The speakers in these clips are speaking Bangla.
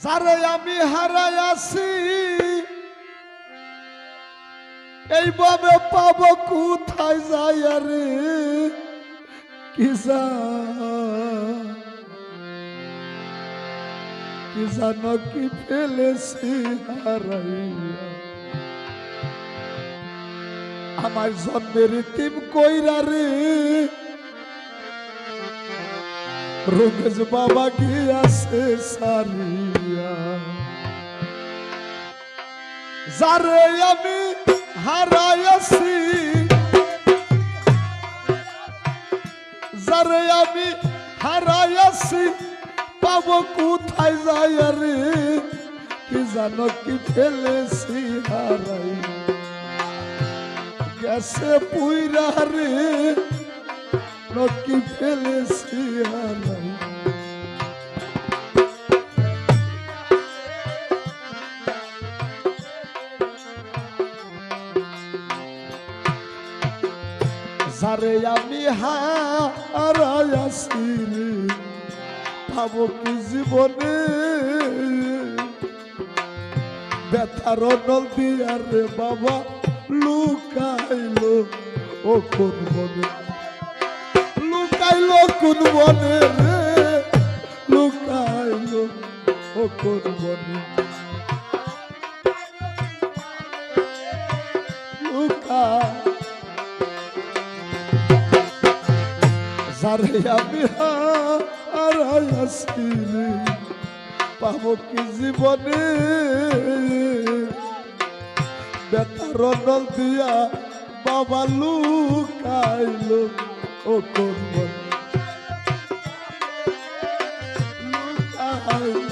যারে আমি হারাই আছি এইভাবে পাব কোথায় যাই রে? কি কি জানো কি ফেলেছি হারাইয়া। আমার জন্মের তিম কইরা রে রমেশ বাবা গিয়াছে সারিয়া? যারে আমি হারাইয়াছি, যারে আমি হারাইয়াছি, পাবো কোথায় যাই রে? কি জানো কি ফেলেছি হারাই গেছে পুইরা রে। নকি ফেলেছি হারাই যারে আমি রে ভাবো কি জীবনে। ব্যথার নল দিয়ার বাবা, লুকাইলো ও কোন মনে। কোন মনে রে? লুকাইলো ও কোন লুকা যারে আমি হারাই আছি রে, পাবো কি জীবনে? বেতার দিয়া বাবা লুকাইলো ও কোন বনে?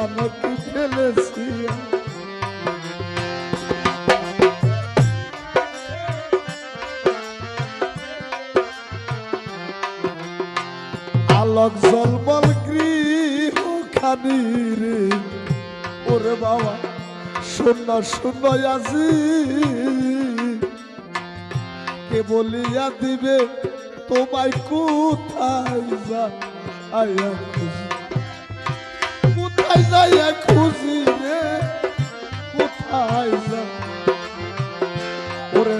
কি জানো কি ফেলেছি আলোক জলমল গৃহ খানি রে। ওরে বাবা, শূন্য শূন্য আজি। কে বলিয়া দিবে, তোমায় কোথায় যা আয়া খুঁজি কোথায় যাইয়া খুঁজি রে কোথায় যা ওরে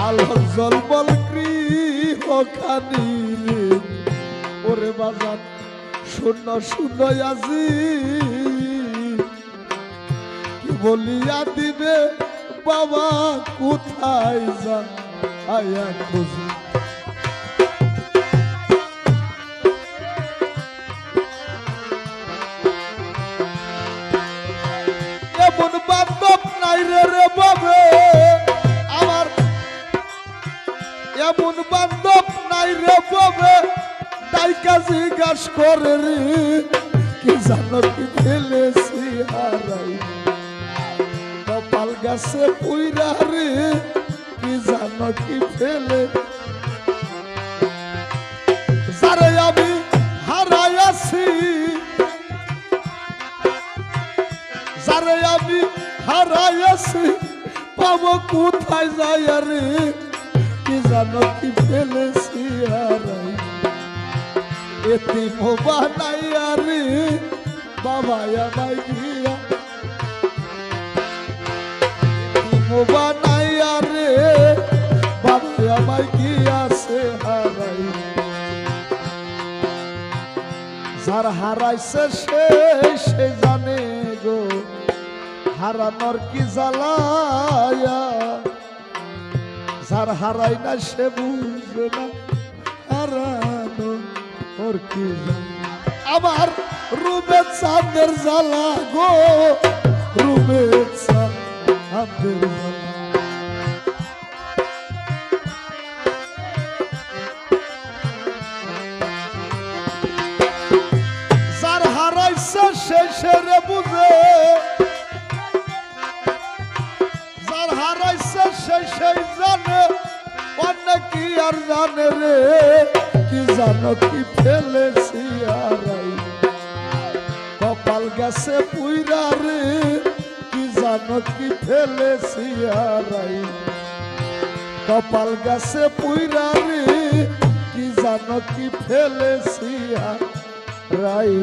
আলোক জলবল গৃহ খানি ওরে বাজার শূন্য শূন্য আজি কি বলিয়া দিবে বাবা কোথায় যা আয়া খুঁজি এমন বান্ধব নাই রে বাবে ডাইকা জিজ্ঞাস করে রে, কি জানো কি ফেলেছি হারাই কপাল গাছে পুইরা রে, কি জানো ফেলে? যারে আমি হারাই আছি, যারে আমি হারাই আছি, পাবো কোথায় যাই রে? কি জানো কি ফেলেছি হারাই এতে মোবা নাই রে বাবা আমায় গিয়া। মোবা নাই রে বাবা আমায় গিয়াছে হারাই। যার হারাইছে সে সে জানে গো, হারানোর কি জ্বালায়া? যার হারাই না সে বুঝবে না হারানো ওর কি। আমার রুবে চাঁদের জ্বালা গো রুবে চাঁদের জ্বালা আর জানে রে, কি জানো কি ফেলেছি আরাই? কপাল গেছে পুইরা রে, কি জানো কি ফেলেছি আরাই? কপাল গেছে পুইরা রে, কি জানো কি ফেলেছি রাই